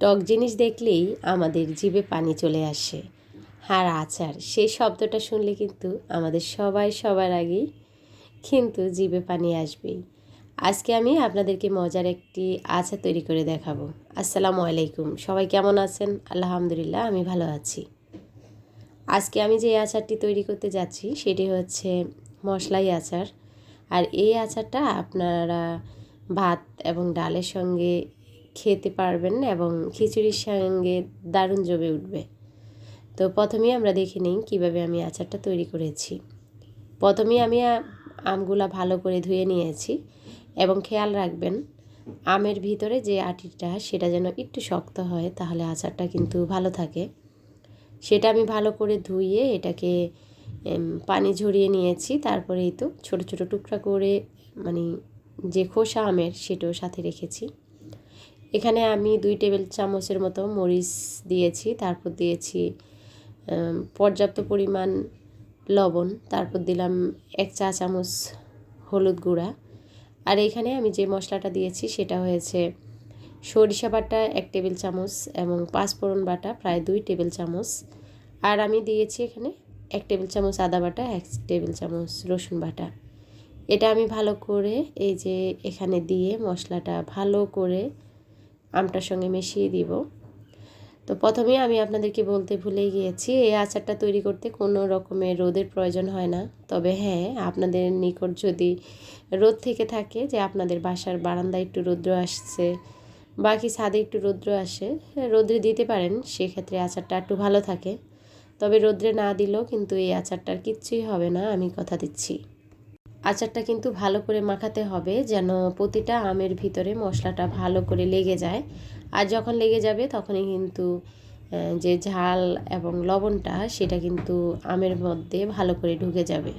টক জিনিস দেখলেই আমাদের জিভে পানি চলে আসে। আর আচার, সেই শব্দটা শুনলে কিন্তু আমাদের সবাই সবার আগেই কিন্তু জিভে পানি আসবেই। আজকে আমি আপনাদেরকে মজার একটি আচার তৈরি করে দেখাবো। আসসালামু আলাইকুম, সবাই কেমন আছেন? আলহামদুলিল্লাহ, আমি ভালো আছি। আজকে আমি যে আচারটি তৈরি করতে যাচ্ছি, সেটি হচ্ছে মশলাই আচার। আর এই আচারটা আপনারা ভাত এবং ডালের সঙ্গে খেতে পারবেন এবং খিচুড়ির সঙ্গে দারুণ জমে উঠবে। তো প্রথমেই আমরা দেখে নিই কীভাবে আমি আচারটা তৈরি করেছি। প্রথমেই আমি আমগুলা ভালো করে ধুয়ে নিয়েছি এবং খেয়াল রাখবেন, আমের ভিতরে যে আটিটা সেটা যেন একটু শক্ত হয় তাহলে আচারটা কিন্তু ভালো থাকে। সেটা আমি ভালো করে ধুয়ে এটাকে পানি ঝরিয়ে নিয়েছি। তারপরেই তো ছোটো ছোটো টুকরা করে মানে যে খোসা আমের সেটাও সাথে রেখেছি। এখানে আমি দুই টেবিল চামচের মতো মরিচ দিয়েছি, তারপর দিয়েছি পর্যাপ্ত পরিমাণ লবণ, তারপর দিলাম এক চা চামচ হলুদ গুঁড়া। আর এখানে আমি যে মশলাটা দিয়েছি সেটা হয়েছে সরিষা বাটা এক টেবিল চামচ এবং পাঁচফোড়ন বাটা, প্রায় দুই টেবিল চামচ। আর আমি দিয়েছি এখানে এক টেবিল চামচ আদা বাটা, এক টেবিল চামচ রসুন বাটা। এটা আমি ভালো করে এই যে এখানে দিয়ে মশলাটা ভালো করে আমটার সঙ্গে মিশিয়ে দিব। তো প্রথমেই আমি আপনাদেরকে বলতে ভুলে গিয়েছি, এই আচারটা তৈরি করতে কোনো রকমের রোদের প্রয়োজন হয় না। তবে হ্যাঁ আপনাদের নিকট যদি রোদ থেকে থাকে যে আপনাদের বাসার বারান্দায় একটু রৌদ্র আসছে, বাকি ছাদে একটু রৌদ্র আসে রোদ্রে দিতে পারেন, সেক্ষেত্রে আচারটা একটু ভালো থাকে। তবে রোদ্রে না দিলেও কিন্তু এই আচারটার কিচ্ছুই হবে না, আমি কথা দিচ্ছি। আচারটা কিন্তু ভালো করে মাখাতে হবে যেন প্রতিটা আমের ভিতরে মশলাটা ভালো করে লেগে যায়। আর যখন লেগে যাবে তখনই কিন্তু যে ঝাল এবং লবণটা সেটা কিন্তু আমের মধ্যে ভালো করে ঢুকে যাবে।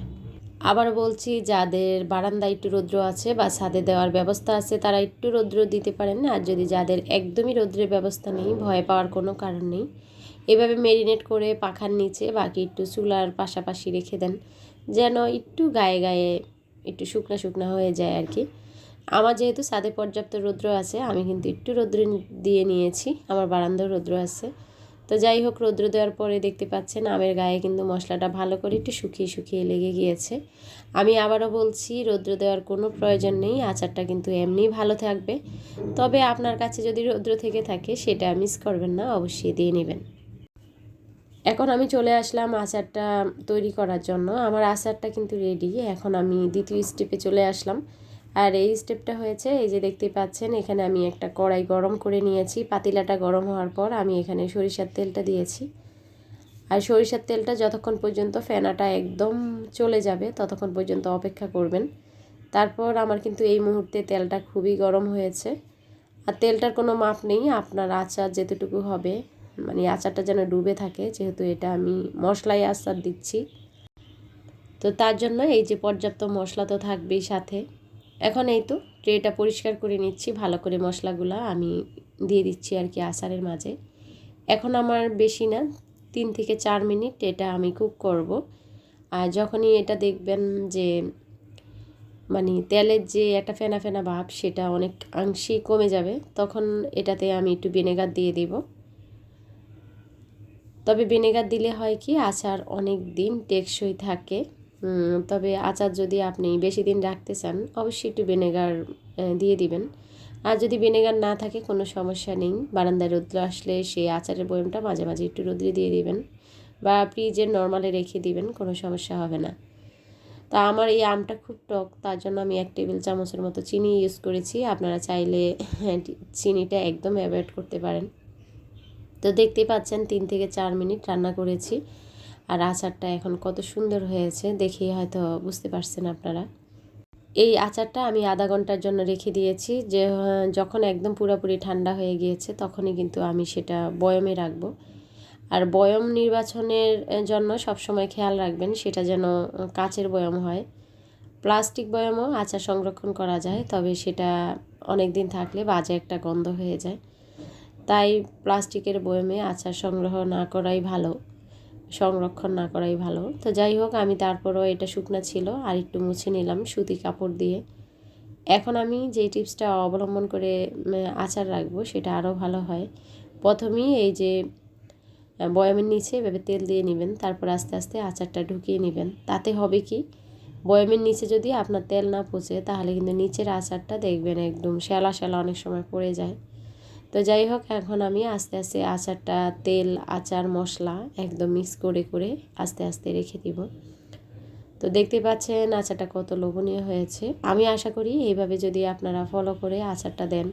আবার বলছি, যাদের বারান্দায় একটু রৌদ্র আছে বা ছাদে দেওয়ার ব্যবস্থা আছে, তারা একটু রৌদ্র দিতে পারেন আর যদি যাদের একদমই রৌদ্রের ব্যবস্থা নেই, ভয় পাওয়ার কোনো কারণ নেই। এভাবে মেরিনেট করে পাখার নিচে বাকি একটু চুলার পাশাপাশি রেখে দেন, যেন একটু গায়ে গায়ে একটু শুকনো শুকনো হয়ে যায় আর কি। আমার যেহেতু ছাদে পর্যাপ্ত রৌদ্র আছে, আমি কিন্তু একটু রৌদ্র দিয়ে নিয়েছি, আমার বারান্দাও রৌদ্র আছে। তো যাই হোক, রৌদ্র দেওয়ার পরে দেখতে পাচ্ছেন আমের গায়ে কিন্তু মশলাটা ভালো করে একটু শুকিয়ে শুকিয়ে লেগে গিয়েছে। আমি আবারও বলছি, রৌদ্র দেওয়ার কোনো প্রয়োজন নেই, আচারটা কিন্তু এমনি ভালো থাকবে। তবে আপনার কাছে যদি রৌদ্র থেকে থাকে, সেটা মিস করবেন না, অবশ্যই দিয়ে নেবেন। এখন আমি চলে আসলাম আচারটা তৈরি করার জন্য। আমার আচারটা কিন্তু রেডি এখন আমি দ্বিতীয় স্টেপে চলে আসলাম। আর এই স্টেপটা হয়েছে, এই যে দেখতে পাচ্ছেন, এখানে আমি একটা কড়াই গরম করে নিয়েছি। পাতিলাটা গরম হওয়ার পর আমি এখানে সরিষার তেলটা দিয়েছি। আর সরিষার তেলটা যতক্ষণ পর্যন্ত ফেনাটা একদম চলে যাবে, ততক্ষণ পর্যন্ত অপেক্ষা করবেন। তারপর আমার কিন্তু এই মুহূর্তে তেলটা খুবই গরম হয়েছে। আর তেলটার কোনো মাপ নেই, আপনার আচার যেতটুকু হবে। মানে আচারটা যেন ডুবে থাকে, যেহেতু এটা আমি মশলাই আচার দিচ্ছি। তো তার জন্য এই যে পর্যাপ্ত মশলা তো থাকবেই সাথে। এখন এই তো ট্রেটা পরিষ্কার করে নিচ্ছি, ভালো করে মশলাগুলো আমি দিয়ে দিচ্ছি আর কি আচারের মাঝে। এখন আমার বেশি না, তিন থেকে চার মিনিট এটা আমি কুক করব। আর যখনই এটা দেখবেন যে মানে তেলের যে একটা ফেনা ফেনা ভাব, সেটা অনেক অংশেই কমে যাবে, তখন এটাতে আমি একটু ভিনেগার দিয়ে দিব। তবে ভিনেগার দিলে হয় কি, আচার অনেক দিন টেকসই থাকে। তবে আচার যদি আপনি বেশি দিন রাখতে চান, অবশ্যই একটু ভিনেগার দিয়ে দিবেন। আর যদি ভিনেগার না থাকে, কোনো সমস্যা নেই। বারান্দায় রৌদ্র আসলে সেই আচারের বয়মটা মাঝে মাঝে একটু রৌদ্রে দিয়ে দিবেন বা ফ্রিজে নর্মালে রেখে দিবেন, কোনো সমস্যা হবে না। তা আমার এই আমটা খুব টক, তার জন্য আমি এক টেবিল চামচের মতো চিনি ইউজ করেছি। আপনারা চাইলে চিনিটা একদম অ্যাভয়েড করতে পারেন। তো দেখতেই পাচ্ছেন, তিন থেকে চার মিনিট রান্না করেছি। আর আচারটা এখন কত সুন্দর হয়েছে দেখেই হয়তো বুঝতে পারছেন আপনারা। এই আচারটা আমি আধা ঘণ্টার জন্য রেখে দিয়েছি। যে, যখন একদম পুরোপুরি ঠান্ডা হয়ে গিয়েছে তখনই কিন্তু আমি সেটা বয়মে রাখব। আর বয়ম নির্বাচনের জন্য সবসময় খেয়াল রাখবেন, সেটা যেন কাচের বয়ম হয়। প্লাস্টিক বয়মও আচার সংরক্ষণ করা যায়, তবে সেটা অনেক দিন থাকলে বাজে একটা গন্ধ হয়ে যায়। তাই প্লাস্টিকের বয়মে আচার সংগ্রহ না করাই ভালো, সংরক্ষণ না করাই ভালো। তো যাই হোক, আমি তারপরও এটা শুকনা ছিল, আর একটু মুছে নিলাম সুতি কাপড় দিয়ে। এখন আমি যে টিপসটা অবলম্বন করে আচার রাখব, সেটা আরও ভালো হয়। প্রথমেই এই যে, বয়ামের নিচে এভাবে তেল দিয়ে নেবেন, তারপর আস্তে আস্তে আচারটা ঢুকিয়ে নেবেন। তাতে হবে কি, বয়ামের নিচে যদি আপনার তেল না পচে, তাহলে কিন্তু নিচের আচারটা দেখবেন একদম শ্যালা শ্যালা অনেক সময় পড়ে যায়। তো যাই হোক, এখন আমি আস্তে আস্তে আচারটা, তেল, আচার, মশলা একদম মিক্স করে করে আস্তে আস্তে রেখে দিব। তো দেখতে পাচ্ছেন আচারটা কত লোভনীয় হয়েছে। আমি আশা করি এইভাবে যদি আপনারা ফলো করে আচারটা দেন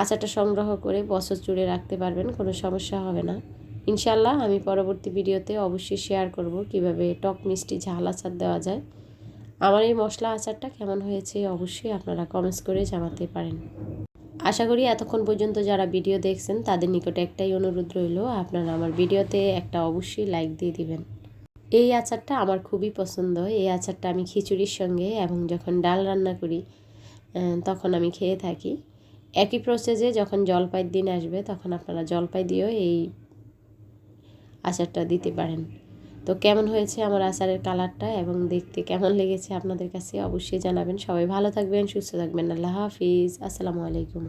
আচারটা সংগ্রহ করে বছর জুড়ে রাখতে পারবেন, কোনো সমস্যা হবে না। ইনশাল্লাহ আমি পরবর্তী ভিডিওতে অবশ্যই শেয়ার করব কীভাবে টক মিষ্টি ঝাল আচার দেওয়া যায়। আমার এই মশলা আচারটা কেমন হয়েছে অবশ্যই আপনারা কমেন্টস করে জানাতে পারেন। আশা করি এতক্ষণ পর্যন্ত যারা ভিডিও দেখছেন, তাদের নিকটে একটাই অনুরোধ রইল, আপনারা আমার ভিডিওতে একটা অবশ্যই লাইক দিয়ে দিবেন। এই আচারটা আমার খুবই পছন্দ। এই আচারটা আমি খিচুড়ির সঙ্গে এবং যখন ডাল রান্না করি তখন আমি খেয়ে থাকি। একই প্রসেসে যখন জলপাইয়ের দিন আসবে, তখন আপনারা জলপাই দিয়েও এই আচারটা দিতে পারেন। তো কেমন হয়েছে আমার আচারের কালারটা এবং দেখতে কেমন লেগেছে আপনাদের কাছে অবশ্যই জানাবেন। সবাই ভালো থাকবেন, সুস্থ থাকবেন। আল্লাহ হাফিজ। আসসালামু আলাইকুম।